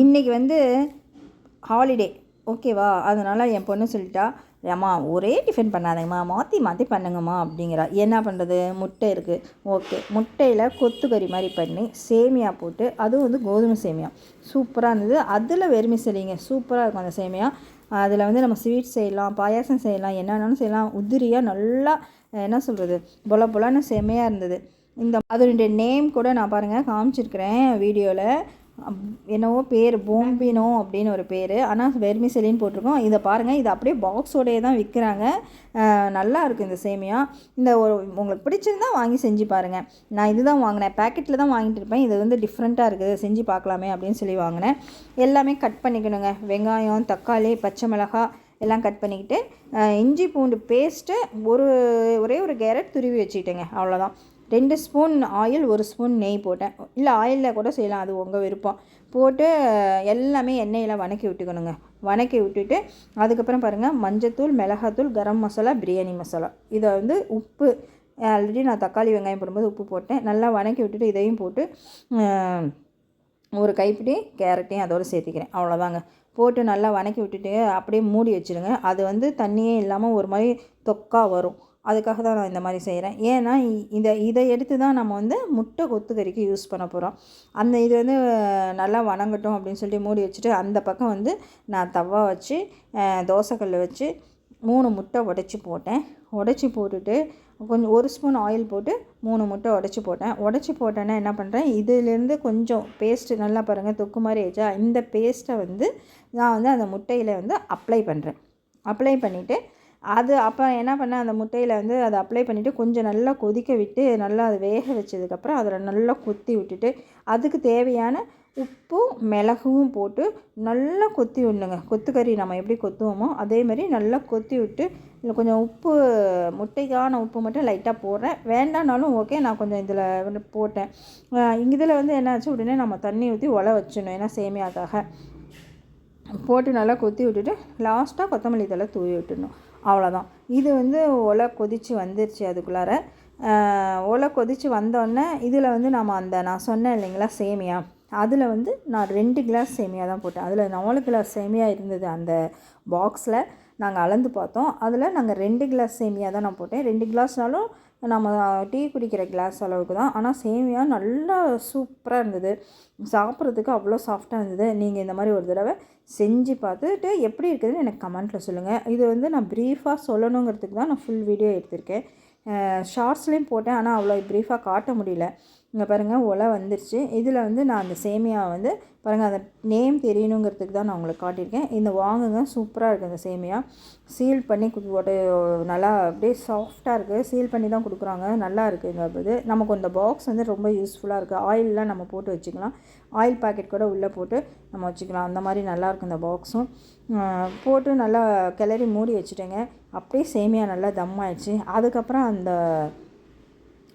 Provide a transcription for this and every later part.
இன்றைக்கி வந்து ஹாலிடே ஓகேவா அதனால் என் பொண்ணு சொல்லிட்டா ஏம்மா ஒரே டிஃபன் பண்ணாதேம்மா. மாற்றி மாற்றி பண்ணுங்கம்மா அப்படிங்கிறா. என்ன பண்ணுறது முட்டை இருக்குது ஓகே முட்டையில் கொத்துக்கறி மாதிரி பண்ணி சேமியா போட்டு அதுவும் வந்து கோதுமை சேமியா. சூப்பராக இருந்தது. அதில் வெறுமை வெறுமிசலிங்க சூப்பராக இருக்கும் அந்த சேமியா. அதில் வந்து நம்ம ஸ்வீட் செய்யலாம் பாயாசம் செய்யலாம் என்ன செய்யலாம். உதிரியாக நல்லா என்ன சொல்கிறது பொல பொலன்னு செமையாக இருந்தது. இந்த அதனுடைய நேம் கூட நான் பாருங்கள் காமிச்சிருக்கிறேன் வீடியோவில் என்னவோ பேர் போம்பினோ அப்படின்னு ஒரு பேர். ஆனால் வெர்மிசெலின்னு போட்டிருக்கோம். இதை பாருங்கள் இது அப்படியே பாக்ஸோடையே தான் விற்கிறாங்க நல்லா இருக்குது இந்த சேமியா. இந்த ஒரு உங்களுக்கு பிடிச்சிருந்தா வாங்கி செஞ்சு பாருங்கள் நான் இதுதான் வாங்கினேன். பேக்கெட்டில் தான் வாங்கிட்டு இருப்பேன். இது வந்து டிஃப்ரெண்ட்டாக இருக்குது. செஞ்சு பார்க்கலாமே அப்படின்னு சொல்லி வாங்கினேன். எல்லாமே கட் பண்ணிக்கணுங்க. வெங்காயம் தக்காளி பச்சை மிளகாய் எல்லாம் கட் பண்ணிக்கிட்டு இஞ்சி பூண்டு பேஸ்ட்டு ஒரு ஒரே ஒரு கேரட் துருவி வச்சுக்கிட்டேங்க. அவ்வளோதான் ரெண்டு ஸ்பூன் ஆயில் ஒரு ஸ்பூன் நெய் போட்டேன். இல்லை ஆயிலில் கூட செய்யலாம். அது உங்கள் விருப்பம். போட்டு எல்லாமே எண்ணெயில் வணக்கி விட்டுக்கணுங்க. வணக்கி விட்டுட்டு அதுக்கப்புறம் பாருங்கள் மஞ்சத்தூள் மிளகாத்தூள் கரம் மசாலா பிரியாணி மசாலா. இதை வந்து உப்பு ஆல்ரெடி நான் தக்காளி வெங்காயம் போடும்போது உப்பு போட்டேன். நல்லா வணக்கி விட்டுட்டு இதையும் போட்டு ஒரு கைப்பிடி கேரட்டையும் அதோடு சேர்த்திக்கிறேன். அவ்வளோதாங்க போட்டு நல்லா வணக்கி விட்டுட்டு அப்படியே மூடி வச்சுருங்க. அது வந்து தண்ணியே இல்லாமல் ஒரு மாதிரி தொக்கா வரும். அதுக்காக தான் நான் இந்த மாதிரி செய்கிறேன். ஏன்னா இதை இதை எடுத்து தான் நம்ம வந்து முட்டை கொத்துக்கறிக்கு யூஸ் பண்ண போகிறோம். அந்த இது வந்து நல்லா வணங்கட்டும் அப்படின்னு சொல்லிட்டு மூடி வச்சுட்டு அந்த பக்கம் வந்து நான் தவா வச்சு தோசைக்கல் வச்சு மூணு முட்டை உடச்சி போட்டேன். உடச்சி போட்டுட்டு கொஞ்சம் ஒரு ஸ்பூன் ஆயில் போட்டு மூணு முட்டை உடச்சி போட்டேன். உடச்சி போட்டேன்னா என்ன பண்ணுறேன்? இதுலேருந்து கொஞ்சம் பேஸ்ட்டு நல்லா பாருங்கள் தொக்கு மாதிரி ஆச்சா இந்த பேஸ்ட்டை வந்து நான் வந்து அந்த முட்டையில் வந்து அப்ளை பண்ணுறேன் அப்ளை பண்ணிவிட்டு அது அப்போ என்ன பண்ணேன் அந்த முட்டையில் வந்து அதை அப்ளை பண்ணிவிட்டு கொஞ்சம் நல்லா கொதிக்க விட்டு நல்லா அதை வேக வச்சதுக்கப்புறம் அதில் நல்லா கொத்தி விட்டுட்டு அதுக்கு தேவையான உப்பும் மிளகும் போட்டு நல்லா கொத்தி விடணுங்க. கொத்துக்கறி நம்ம எப்படி கொத்துவோமோ அதே மாதிரி நல்லா கொத்தி விட்டு இல்லை கொஞ்சம் உப்பு முட்டைக்கான உப்பு மட்டும் லைட்டாக போடுறேன். வேண்டானாலும் ஓகே நான் கொஞ்சம் இதில் வந்து போட்டேன். இதில் வந்து என்னாச்சு உடனே நம்ம தண்ணி ஊற்றி ஒலை வச்சிடணும் ஏன்னா சேமியாக்காக. போட்டு நல்லா கொத்தி விட்டுட்டு லாஸ்ட்டாக கொத்தமல்லி தலை தூவி விட்டுடணும். அவ்வளோதான் இது வந்து ஒலை கொதித்து வந்துருச்சு அதுக்குள்ளார. ஒலை கொதித்து வந்தோடனே இதில் வந்து நம்ம அந்த நான் சொன்னேன் இல்லைங்களா சேமியா. அதில் வந்து நான் ரெண்டு கிளாஸ் சேமியா தான் போட்டேன். அதில் நாலு கிளாஸ் சேமியா இருந்தது அந்த பாக்ஸில் நாங்கள் அளந்து பார்த்தோம். அதில் நாங்கள் ரெண்டு கிளாஸ் சேமியா தான் நான் போட்டேன். ரெண்டு கிளாஸ்னாலும் நம்ம டீ குடிக்கிற கிளாஸ் அளவுக்கு தான். ஆனால் சேமியா நல்லா சூப்பராக இருந்தது. சாப்பிட்றதுக்கு அவ்வளோ சாஃப்டாக இருந்தது. நீங்கள் இந்த மாதிரி ஒரு தடவை செஞ்சு பார்த்துட்டு எப்படி இருக்குதுன்னு எனக்கு கமெண்ட்டில் சொல்லுங்கள் இது வந்து நான் ப்ரீஃபாக சொல்லணுங்கிறதுக்கு தான் நான் ஃபுல் வீடியோ எடுத்திருக்கேன். ஷார்ட்ஸ்லேயும் போட்டேன் ஆனால் அவ்வளோ ப்ரீஃபாக காட்ட முடியல. இங்கே பாருங்கள் ஒலை வந்துருச்சு. இதில் வந்து நான் அந்த சேமியாவை வந்து பாருங்கள் அந்த நேம் தெரியணுங்கிறதுக்கு தான் நான் உங்களுக்கு காட்டியிருக்கேன். இந்த வாங்குங்க சூப்பராக இருக்குது அந்த சேமியா. சீல் பண்ணி போட்டு நல்லா அப்படியே சாஃப்டாக இருக்குது சீல் பண்ணி தான் கொடுக்குறாங்க. நல்லா இருக்குங்க நமக்கு இந்த பாக்ஸ் வந்து ரொம்ப யூஸ்ஃபுல்லாக இருக்குது ஆயிலெலாம் நம்ம போட்டு வச்சுக்கலாம். ஆயில் பாக்கெட் கூட உள்ளே போட்டு நம்ம வச்சுக்கலாம். அந்த மாதிரி நல்லாயிருக்கும் இந்த பாக்ஸும் போட்டு நல்லா கிளறி மூடி வச்சுட்டேங்க. அப்படியே சேமியா நல்லா தம் ஆயிடுச்சு. அதுக்கப்புறம் அந்த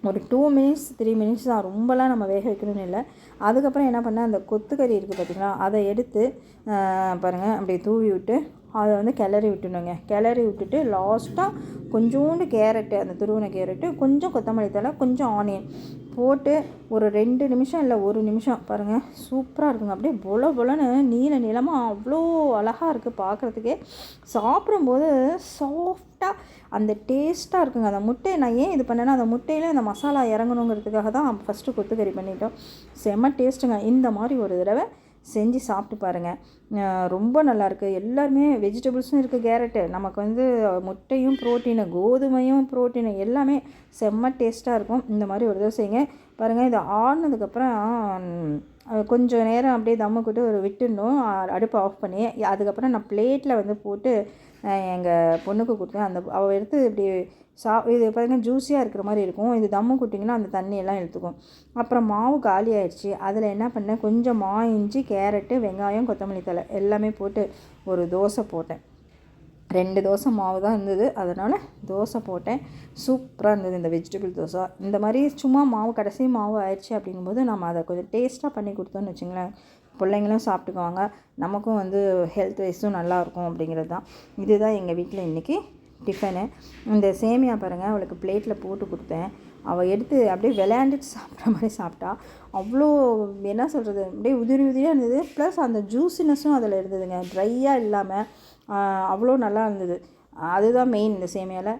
ஒரு டூ மினிட்ஸ் த்ரீ மினிட்ஸ் தான் ரொம்பலாம் நம்ம வேக வைக்கணும்னு இல்லை. அதுக்கப்புறம் என்ன பண்ணேன் அந்த கொத்துக்கறி இருக்குது பார்த்திங்களா அதை எடுத்து பாருங்கள் அப்படியே தூவி விட்டு அதை வந்து கிளறி விட்டுணுங்க கிளறி விட்டுட்டு லாஸ்ட்டாக கொஞ்சோண்டு கேரட்டு அந்த துருவின கேரட்டு கொஞ்சம் கொத்தமல்லி தலை கொஞ்சம் ஆனியன் போட்டு ஒரு ரெண்டு நிமிஷம் இல்லை ஒரு நிமிஷம் பாருங்கள் சூப்பராக இருக்குங்க. அப்படியே பொல பொலன்னு நீல நிலமாக அவ்வளோ அழகாக இருக்குது பார்க்குறதுக்கே சாப்பிடும்போது சாஃப்டாக அந்த டேஸ்ட்டாக இருக்குங்க. அந்த முட்டையை நான் ஏன் இது பண்ணேன்னா அந்த முட்டையில் அந்த மசாலா இறங்கணுங்கிறதுக்காக தான் ஃபஸ்ட்டு கொத்துக்கறி பண்ணிட்டோம். செம்ம டேஸ்ட்டுங்க இந்த மாதிரி ஒரு தடவை செஞ்சு சாப்பிட்டு பாருங்கள் ரொம்ப நல்லாயிருக்கு எல்லாருமே வெஜிடபிள்ஸும் இருக்குது கேரட்டு. நமக்கு வந்து முட்டையும் ப்ரோட்டீனு கோதுமையும் ப்ரோட்டீனு எல்லாமே செம்ம டேஸ்ட்டாக இருக்கும். இந்த மாதிரி ஒரு தடவை செய்யுங்க. பாருங்கள் இது ஆடினதுக்கப்புறம் கொஞ்சம் நேரம் அப்படியே தம்முக்கிட்டு ஒரு விட்டுடணும் அடுப்பை ஆஃப் பண்ணி. அதுக்கப்புறம் நான் பிளேட்டில் வந்து போட்டு எங்கள் பொண்ணுக்கு கொடுத்தேன். அந்த அவள் எடுத்து இப்படி சா இது பார்த்திங்கன்னா ஜூஸியாக இருக்கிற மாதிரி இருக்கும். இது தம்மு குட்டிங்கன்னா அந்த தண்ணியெல்லாம் எடுத்துக்கும் அப்புறம் மாவு காலி ஆயிடுச்சு. அதில் என்ன பண்ணேன் கொஞ்சம் மா இஞ்சி கேரட்டு வெங்காயம் கொத்தமல்லி தலை எல்லாமே போட்டு ஒரு தோசை போட்டேன். ரெண்டு தோசை மாவு தான் இருந்தது. அதனால் தோசை போட்டேன். சூப்பராக இருந்தது இந்த வெஜிடபிள் தோசை. இந்த மாதிரி சும்மா மாவு கடைசி மாவு ஆயிடுச்சு அப்படிங்கும்போது நம்ம அதை கொஞ்சம் டேஸ்ட்டாக பண்ணி கொடுத்தோன்னு வச்சுங்களேன். பிள்ளைங்களும் சாப்பிட்டுக்குவாங்க. நமக்கும் வந்து ஹெல்த் வைஸும் நல்லாயிருக்கும் அப்படிங்கிறது தான். இதுதான் எங்கள் வீட்டில் இன்றைக்கி டிஃபனு. இந்த சேமியா பாருங்கள் அவளுக்கு பிளேட்டில் போட்டு கொடுத்தேன். அவள் எடுத்து அப்படியே விளையாண்டுட்டு சாப்பிட்ற மாதிரி சாப்பிட்டா. அவ்வளோ என்ன சொல்கிறது அப்படியே உதிரி உதிரியாக இருந்தது. ப்ளஸ் அந்த ஜூஸினஸும் அதில் இருந்ததுங்க. ட்ரையாக இல்லாமல் அவ்வளோ நல்லா இருந்தது. அதுதான் மெயின் இந்த சேமியாவில்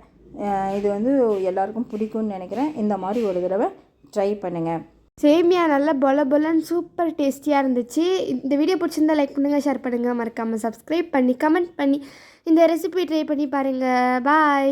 இது வந்து எல்லாருக்கும் பிடிக்கும்னு நினைக்கிறேன். இந்த மாதிரி ஒரு தடவை ட்ரை பண்ணுங்கள் சேமியா நல்லா பொல பொலன்னு சூப்பர் டேஸ்டியாக இருந்துச்சு. இந்த வீடியோ பிடிச்சிருந்தா லைக் பண்ணுங்கள் ஷேர் பண்ணுங்கள் மறக்காமல் சப்ஸ்கிரைப் பண்ணி கமெண்ட் பண்ணி இந்த ரெசிபி ட்ரை பண்ணி பாருங்கள் பாய்